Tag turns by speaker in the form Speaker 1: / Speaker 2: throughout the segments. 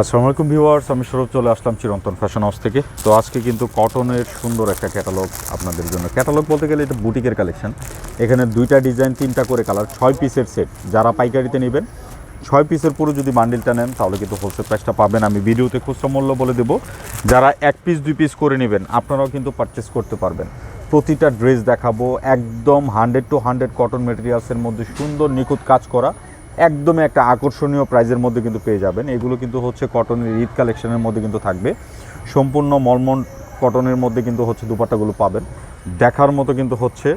Speaker 1: আসসালামু আলাইকুম ভিউয়ার্স, আমি সৌরভ, চলে আসলাম চিরন্তন ফ্যাশন হাউস থেকে। তো আজকে কিন্তু কটনের সুন্দর একটা ক্যাটালগ আপনাদের জন্য। ক্যাটালগ বলতে গেলে এটা বুটিকের কালেকশন এখানে দুইটা ডিজাইন তিনটা করে কালার ছয় পিসের সেট যারা পাইকারিতে নেবেন, ছয় পিসের পুরো যদি বান্ডিলটা নেন, তাহলে কিন্তু হোলসেল প্রাইসটা পাবেন। আমি ভিডিওতে খুচরা মূল্য বলে দেবো। যারা এক পিস দুই পিস করে নেবেন, আপনারাও কিন্তু পারচেস করতে পারবেন। প্রতিটা ড্রেস দেখাবো, একদম হান্ড্রেড টু হান্ড্রেড কটন মেটেরিয়ালসের মধ্যে সুন্দর নিখুঁত কাজ করা। একদমই একটা আকর্ষণীয় প্রাইজের মধ্যে কিন্তু পেয়ে যাবেন। এগুলো কিন্তু হচ্ছে কটনের ঈদ কালেকশনের মধ্যে কিন্তু থাকবে। সম্পূর্ণ মলমল কটনের মধ্যে কিন্তু হচ্ছে দুপাট্টাগুলো পাবেন। দেখার মতো কিন্তু হচ্ছে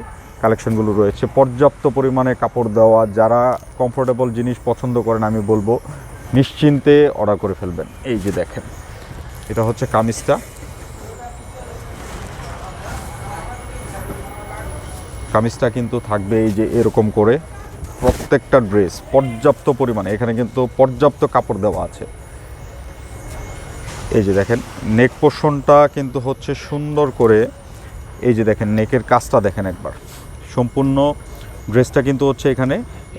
Speaker 1: কালেকশনগুলো রয়েছে। পর্যাপ্ত পরিমাণে কাপড় দেওয়া, যারা কমফোর্টেবল জিনিস পছন্দ করেন, আমি বলব নিশ্চিন্তে অর্ডার করে ফেলবেন। এই যে দেখেন, এটা হচ্ছে কামিজটা। কামিজটা কিন্তু থাকবে এই যে এরকম করে। প্রত্যেকটা ড্রেস পর্যাপ্ত পরিমাণে, এখানে কিন্তু পর্যাপ্ত কাপড় দেওয়া আছে। এই যে দেখেন নেক পোর্শনটা কিন্তু হচ্ছে সুন্দর করে, এই যে দেখেন নেকের কাজটা দেখেন একবার। সম্পূর্ণ ড্রেসটা কিন্তু হচ্ছে এখানে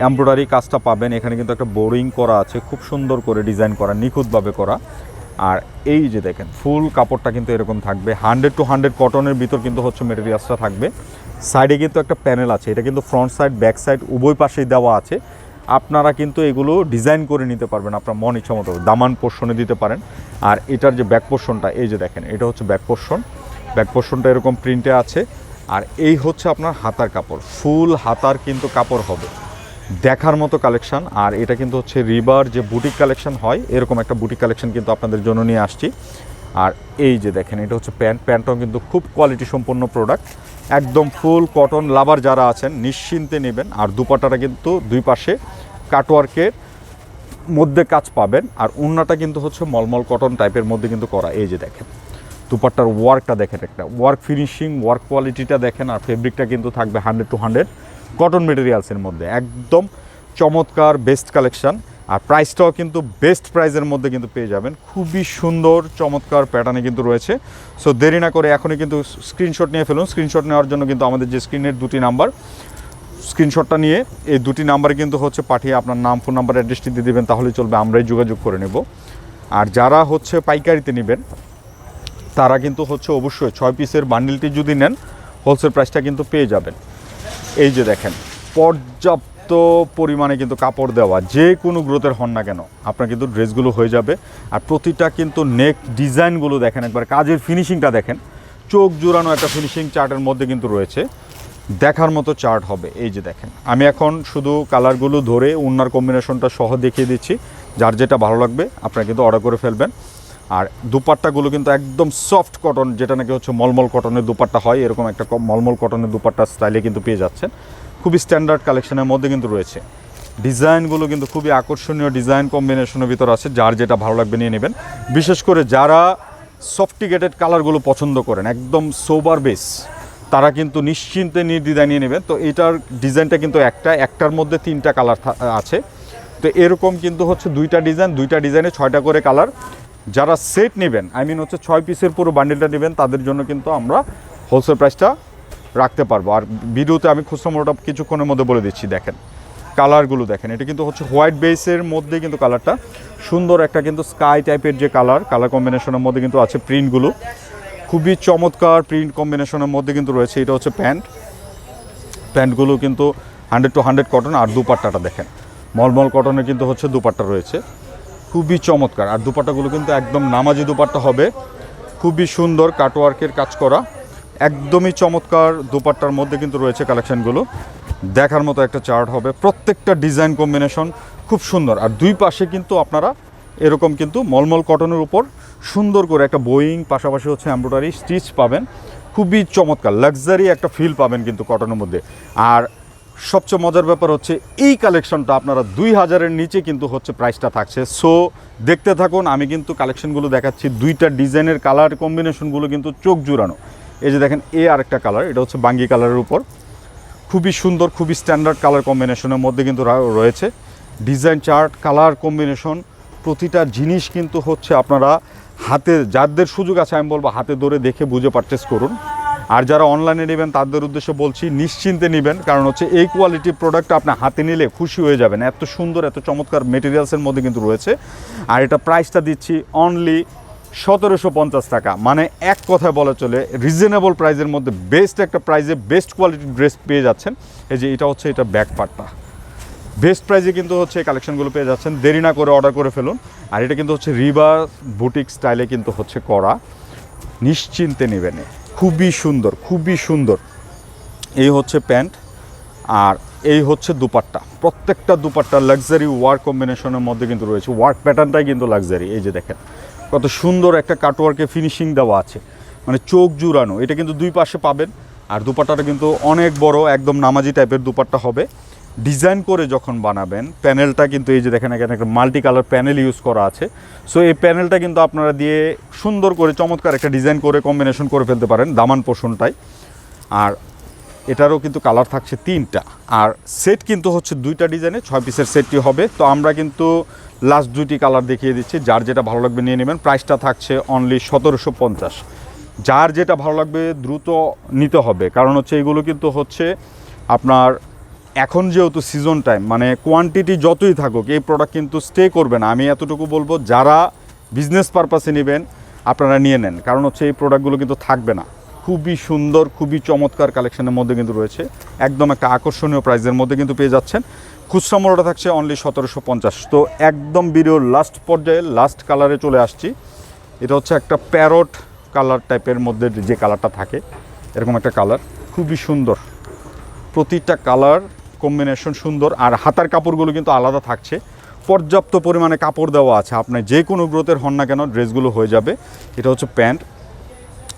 Speaker 1: এমব্রয়ডারি কাজটা পাবেন। এখানে কিন্তু একটা বোরিং করা আছে, খুব সুন্দর করে ডিজাইন করা, নিখুঁতভাবে করা। আর এই যে দেখেন ফুল কাপড়টা কিন্তু এরকম থাকবে। হান্ড্রেড টু হান্ড্রেড কটনের ভিতর কিন্তু হচ্ছে মেটেরিয়ালসটা থাকবে। সাইডে কিন্তু একটা প্যানেল আছে, এটা কিন্তু ফ্রন্ট সাইড, ব্যাক সাইড উভয় পাশেই দেওয়া আছে। আপনারা কিন্তু এগুলো ডিজাইন করে নিতে পারবেন, আপনার মন ইচ্ছা মতো দামান পোর্শনে দিতে পারেন। আর এটার যে ব্যাক পোর্শনটা, এই যে দেখেন, এটা হচ্ছে ব্যাক পোর্শন। ব্যাক পোর্শনটা এরকম প্রিন্টে আছে। আর এই হচ্ছে আপনার হাতার কাপড়। ফুল হাতার কিন্তু কাপড় হবে। দেখার মতো কালেকশন। আর এটা কিন্তু হচ্ছে রিবার যে বুটিক কালেকশন হয়, এরকম একটা বুটিক কালেকশন কিন্তু আপনাদের জন্য নিয়ে আসছি। আর এই যে দেখেন, এটা হচ্ছে প্যান্ট। প্যান্টটাও কিন্তু খুব কোয়ালিটি সম্পন্ন প্রোডাক্ট একদম ফুল কটন লাভার যারা আছেন, নিশ্চিন্তে নেবেন। আর দুপাটাটা কিন্তু দুই পাশে কাটওয়ার্কের মধ্যে কাজ পাবেন। আর উন্নাটা কিন্তু হচ্ছে মলমল কটন টাইপের মধ্যে কিন্তু করা। এই যে দেখেন, দুপাট্টার ওয়ার্কটা দেখেন একটা। ওয়ার্ক ফিনিশিং ওয়ার্ক কোয়ালিটিটা দেখেন। আর ফেব্রিকটা কিন্তু থাকবে হান্ড্রেড টু হান্ড্রেড কটন মেটেরিয়ালসের মধ্যে। একদম চমৎকার বেস্ট কালেকশন আর প্রাইসটাও কিন্তু বেস্ট প্রাইসের মধ্যে কিন্তু পেয়ে যাবেন। খুবই সুন্দর, চমৎকার প্যাটার্নে কিন্তু রয়েছে। সো দেরি না করে এখনই কিন্তু স্ক্রিনশট নিয়ে ফেলুন। স্ক্রিনশট নেওয়ার জন্য কিন্তু আমাদের যে স্ক্রিনের দুটি নাম্বার স্ক্রিনশটটা নিয়ে এই দুটি নাম্বারে কিন্তু হচ্ছে পাঠিয়ে আপনার নাম ফোন নাম্বার অ্যাড্রেসটি দিয়ে দেবেন তাহলে চলবে। আমরাই যোগাযোগ করে নেব। আর যারা হচ্ছে পাইকারিতে নেবেন, তারা কিন্তু হচ্ছে অবশ্যই ছয় পিসের বান্ডিলটি যদি নেন হোলসেল প্রাইসটা কিন্তু পেয়ে যাবেন। এই যে দেখেন, পর্যাপ্ত পরিমাণে কিন্তু কাপড় দেওয়া, যে কোনো গ্রোথের হন না কেন, আপনার কিন্তু ড্রেসগুলো হয়ে যাবে। আর প্রতিটা কিন্তু নেক ডিজাইনগুলো দেখেন একবার, কাজের ফিনিশিংটা দেখেন, চোখ জোড়ানো একটা ফিনিশিং চার্টের মধ্যে কিন্তু রয়েছে। দেখার মতো চার্ট হবে, এই যে দেখেন। আমি এখন শুধু কালারগুলো ধরে উন্নার কম্বিনেশনটা সহ দেখিয়ে দিচ্ছি, যার যেটা ভালো লাগবে, আপনারা কিন্তু অর্ডার করে ফেলবেন। আর দুপাট্টাগুলো কিন্তু একদম সফট কটন যেটা নাকি হচ্ছে মলমল কটনের দুপাট্টা হয়, এরকম একটা মলমল কটনের দুপাট্টা স্টাইলে কিন্তু পেয়ে যাচ্ছেন। খুবই স্ট্যান্ডার্ড কালেকশনের মধ্যে কিন্তু রয়েছে। ডিজাইনগুলো কিন্তু খুবই আকর্ষণীয় ডিজাইন কম্বিনেশনের ভিতর আছে, যার যেটা ভালো লাগবে নিয়ে নেবেন। বিশেষ করে যারা সফটিকেটেড কালারগুলো পছন্দ করেন, একদম সোবার বেস তারা কিন্তু নিশ্চিন্তে নির্দ্বিধায় নিয়ে নেবেন। তো এটার ডিজাইনটা কিন্তু একটা, একটার মধ্যে তিনটা কালার আছে। তো এরকম কিন্তু হচ্ছে দুইটা ডিজাইন, দুইটা ডিজাইনে ছয়টা করে কালার যারা সেট নেবেন আই মিন হচ্ছে ছয় পিসের পুরো বান্ডেলটা নেবেন, তাদের জন্য কিন্তু আমরা হোলসেল প্রাইসটা রাখতে পারব। আর ভিডিওতে আমি খুচরা কিছুক্ষণের মধ্যে বলে দিচ্ছি, দেখেন। কালারগুলো দেখেন, এটা কিন্তু হচ্ছে হোয়াইট বেসের মধ্যে কিন্তু কালারটা সুন্দর একটা কিন্তু স্কাই টাইপের যে কালার কালার কম্বিনেশনের মধ্যে কিন্তু আছে প্রিন্টগুলো খুবই চমৎকার প্রিন্ট কম্বিনেশনের মধ্যে কিন্তু রয়েছে, এটা হচ্ছে প্যান্ট প্যান্টগুলো কিন্তু হান্ড্রেড টু হান্ড্রেড কটন আর দুপাট্টাটা দেখেন। মলমল কটনের কিন্তু হচ্ছে দুপাট্টা রয়েছে। খুবই চমৎকার। আর দুপাট্টাগুলো কিন্তু একদম নামাজি দুপাট্টা হবে। খুবই সুন্দর কাটওয়ার্কের কাজ করা। একদমই চমৎকার দুপাট্টার মধ্যে কিন্তু রয়েছে কালেকশানগুলো দেখার মতো একটা চার্ট হবে। প্রত্যেকটা ডিজাইন কম্বিনেশন খুব সুন্দর। আর দুই পাশে কিন্তু আপনারা এরকম কিন্তু মলমল কটনের উপর সুন্দর করে একটা বোয়িং পাশাপাশি হচ্ছে এমব্রয়ডারি স্টিচ পাবেন। খুবই চমৎকার লাক্সারি একটা ফিল পাবেন কিন্তু কটনের মধ্যে। আর সবচেয়ে মজার ব্যাপার হচ্ছে এই কালেকশনটা আপনারা দুই হাজারের নিচে কিন্তু হচ্ছে প্রাইসটা থাকছে। সো দেখতে থাকুন, আমি কিন্তু কালেকশনগুলো দেখাচ্ছি। দুইটা ডিজাইনের কালার কম্বিনেশনগুলো কিন্তু চোখ জুড়ানো। এই যে দেখেন, এ আরেকটা কালার এটা হচ্ছে বাঙ্গি কালারের উপর। খুবই সুন্দর, খুবই স্ট্যান্ডার্ড কালার কম্বিনেশনের মধ্যে কিন্তু রয়েছে। ডিজাইন চার্ট কালার কম্বিনেশন প্রতিটা জিনিস কিন্তু হচ্ছে আপনারা হাতে, যাদের সুযোগ আছে, আমি বলব হাতে ধরে দেখে বুঝে পারচেস করুন। আর যারা অনলাইনে নেবেন, তাদের উদ্দেশ্যে বলছি, নিশ্চিন্তে নেবেন, কারণ হচ্ছে এই কোয়ালিটির প্রোডাক্ট আপনি হাতে নিলে খুশি হয়ে যাবেন। এত সুন্দর, এত চমৎকার মেটেরিয়ালসের মধ্যে কিন্তু রয়েছে। আর এটা প্রাইসটা দিচ্ছি অনলি সতেরোশো পঞ্চাশ টাকা। মানে এক কথায় বলা চলে রিজনেবল প্রাইসের মধ্যে বেস্ট একটা প্রাইজে বেস্ট কোয়ালিটির ড্রেস পেয়ে যাচ্ছেন। এই যে এটা হচ্ছে, এটা ব্যাক পার্টটা বেস্ট প্রাইজে কিন্তু হচ্ছে, এই কালেকশনগুলো পেয়ে যাচ্ছেন। দেরি না করে অর্ডার করে ফেলুন। আর এটা কিন্তু হচ্ছে রিভার বুটিক স্টাইলে কিন্তু হচ্ছে করা। নিশ্চিন্তে নেবেন। খুবই সুন্দর খুবই সুন্দর। এই হচ্ছে প্যান্ট আর এই হচ্ছে দুপাট্টা। প্রত্যেকটা দুপাট্টা লাক্সারি ওয়ার্ক কম্বিনেশনের মধ্যে কিন্তু রয়েছে। ওয়ার্ক প্যাটার্নটাই কিন্তু লাক্সারি এই যে দেখেন। কত সুন্দর একটা কাটওয়ার্কে ফিনিশিং দেওয়া আছে। মানে চোখ জুড়ানো, এটা কিন্তু দুই পাশে পাবেন। আর দুপাট্টাটা কিন্তু অনেক বড়, একদম নামাজি টাইপের দুপাট্টা হবে। ডিজাইন করে যখন বানাবেন, প্যানেলটা কিন্তু এই যে দেখেন এখানে একটা মাল্টি কালার প্যানেল ইউজ করা আছে। সো এই প্যানেলটা কিন্তু আপনারা দিয়ে সুন্দর করে চমৎকার একটা ডিজাইন করে, কম্বিনেশন করে ফেলতে পারেন দামান পোষণটাই আর এটারও কিন্তু কালার থাকছে তিনটা। আর সেট কিন্তু হচ্ছে দুইটা ডিজাইনে, ছয় পিসের সেটটি হবে। তো আমরা কিন্তু লাস্ট দুইটি কালার দেখিয়ে দিচ্ছি। যার যেটা ভালো লাগবে নিয়ে নেবেন। প্রাইসটা থাকছে অনলি সতেরোশো পঞ্চাশ। যার যেটা ভালো লাগবে দ্রুত নিতে হবে। কারণ হচ্ছে এগুলো কিন্তু হচ্ছে আপনার এখন যেহেতু সিজন টাইম মানে কোয়ান্টিটি যতই থাকুক, এই প্রোডাক্ট কিন্তু স্টে করবে না। আমি এতটুকু বলব, যারা বিজনেস পারপাসে নেবেন, আপনারা নিয়ে নেন। কারণ হচ্ছে এই প্রোডাক্টগুলো কিন্তু থাকবে না। খুবই সুন্দর, খুবই চমৎকার কালেকশনের মধ্যে কিন্তু রয়েছে। একদম একটা আকর্ষণীয় প্রাইসের মধ্যে কিন্তু পেয়ে যাচ্ছেন। খুচরা মূল্যটা থাকছে অনলি সতেরোশো পঞ্চাশ। তো একদম ভিডিওর লাস্ট পর্যায়ে লাস্ট কালারে চলে আসছি। এটা হচ্ছে একটা প্যারট কালার টাইপের মধ্যে যে কালারটা থাকে, এরকম একটা কালার খুবই সুন্দর। প্রতিটা কালার কম্বিনেশন সুন্দর। আর হাতার কাপড়গুলো কিন্তু আলাদা থাকছে। পর্যাপ্ত পরিমাণে কাপড় দেওয়া আছে। আপনার যে কোনো গ্রোথের হন না কেন, ড্রেসগুলো হয়ে যাবে। এটা হচ্ছে প্যান্ট।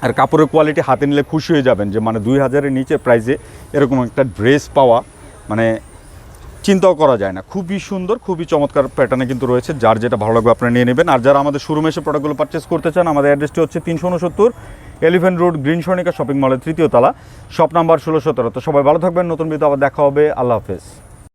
Speaker 1: আর কাপড়ের কোয়ালিটি হাতে নিলে খুশি হয়ে যাবেন যে মানে দুই হাজারের নিচে প্রাইসে এরকম একটা ড্রেস পাওয়া মানে চিন্তাও করা যায় না। খুবই সুন্দর, খুবই চমৎকার প্যাটার্নে কিন্তু রয়েছে। যার যেটা ভালো লাগবে আপনারা নিয়ে নেবেন। আর যারা আমাদের শোরুমে এসে প্রোডাক্টগুলো পারচেস করতে চান, আমাদের অ্যাড্রেসটি হচ্ছে তিনশো উনসত্তর Elephant Road, Green Sonika shopping মলের তৃতীয় তলা, শপ নাম্বার ষোলো সতেরো। তো সবাই ভালো থাকবেন, নতুন বিধ আবার দেখা হবে। আল্লাহ হাফেজ।